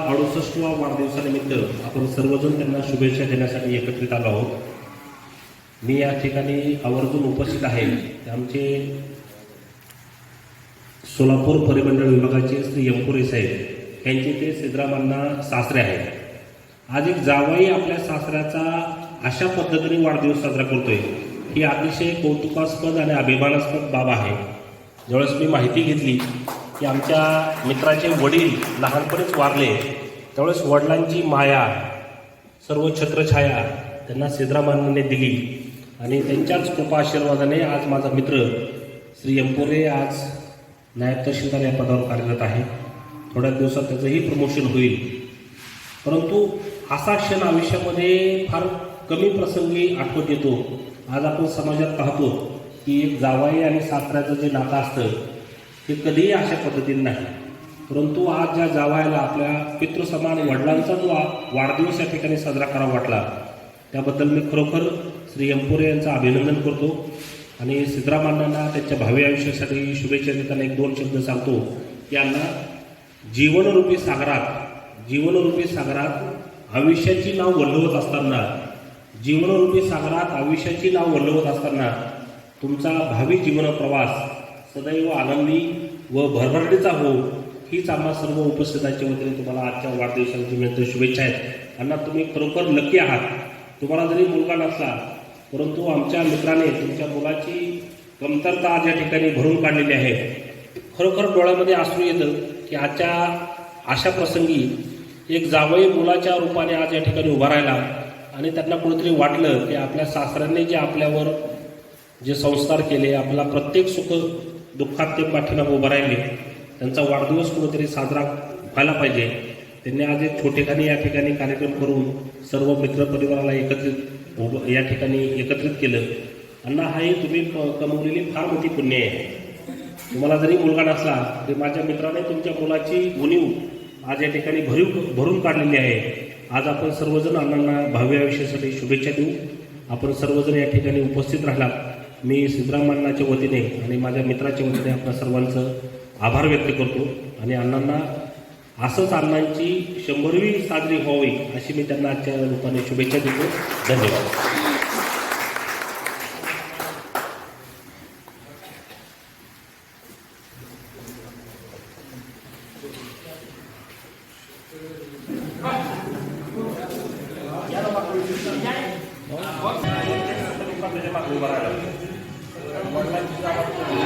अडुसष्टवा वाढदिवसानिमित्त आपण सर्वजण त्यांना शुभेच्छा देण्यासाठी एकत्रित आलो आहोत. मी या ठिकाणी आवर्जून उपस्थित आहे. आमचे सोलापूर परिमंडळ विभागाचे श्री यंपुरे साहेब यांचे ते सिद्धरामांना सासरे आहेत. आज एक जावाई आपल्या सासऱ्याचा अशा पद्धतीने वाढदिवस साजरा करतोय. ही अतिशय कौतुकास्पद आणि अभिमानास्पद बाब आहे. ज्यावेळेस मी माहिती घेतली की आमच्या मित्राचे वडील लहानपणीच वारले. त्यावेळेस वडिलांची माया सर्व छत्रछाया त्यांना सिद्धरामांनी दिली. आणि त्यांच्याच कृपा आशीर्वादाने आज माझा मित्र श्री यमपुरे आज नायब तहसीलदार या पदावर कार्यरत आहे. थोड्या दिवसात त्याचंही प्रमोशन होईल. परंतु असा क्षण आयुष्यामध्ये फार कमी प्रसंगी आठवत येतो. आज आपण समाजात पाहतो की एक जावाई आणि सासऱ्याचं जे नातं असतं ते कधीही अशा पद्धतीने नाही. परंतु आज ज्या जावायला आपल्या पितृसमान वडिलांचा जो वाढदिवस या ठिकाणी साजरा करावा वाटला त्याबद्दल मी खरोखर श्री यमपुरे यांचं अभिनंदन करतो आणि सिद्धरामांना त्यांच्या भावी आयुष्यासाठी शुभेच्छा देताना एक दोन शब्द सांगतो. यांना जीवनरूपी सागरात जीवनरूपी सागरात आयुष्याची नाव वल्लवत असताना जीवनरूपी सागरात आयुष्याची नाव वल्लवत असताना तुमचा भावी जीवन प्रवास सदैव आनंदी व भरभरडीचा हो हीच आम्हा सर्व उपस्थितांच्या वतीने तुम्हाला आजच्या वाढदिवसाची मिळते शुभेच्छा आहेत. अण्णा तुम्ही खरोखर लकी आहात. तुम्हाला जरी मुलगा नसला परंतु आमच्या मित्राने तुमच्या मुलाची कमतरता आज या ठिकाणी भरून काढलेली आहे. खरोखर डोळ्यामध्ये आसरू येतं की आजच्या अशा प्रसंगी एक जावई मुलाच्या रूपाने आज या ठिकाणी उभा राहिला आणि त्यांना कुठेतरी वाटलं की आपल्या सासऱ्यांनी जे आपल्यावर जे संस्कार केले आपला प्रत्येक सुख दुःखात ते पाठीला उभं राहिले. त्यांचा वाढदिवस कुठेतरी साजरा व्हायला पाहिजे. त्यांनी आज एक छोटेखानी या ठिकाणी कार्यक्रम करून सर्व मित्रपरिवाराला एकत्रित या ठिकाणी एकत्रित केलं. अण्णा हाही तुम्ही क- कमवलेली फार मोठी पुण्य आहे. तुम्हाला जरी मुलगा नसला तरी माझ्या मित्राने तुमच्या मुलाची उणीव आज या ठिकाणी भरीव भरून काढलेली आहे. आज आपण सर्वजण अण्णांना भावी आयुष्यासाठी शुभेच्छा देऊ. आपण सर्वजण या ठिकाणी उपस्थित राहिलात मी सिद्धरामण्णाच्या वतीने आणि माझ्या मित्राच्या वतीने आपल्या सर्वांचं आभार व्यक्त करतो. आणि अण्णांना असंच अण्णांची शंभरवी साजरी व्हावी अशी मी त्यांना आजच्या रूपाने शुभेच्छा देतो. धन्यवाद. वडिलांची जागा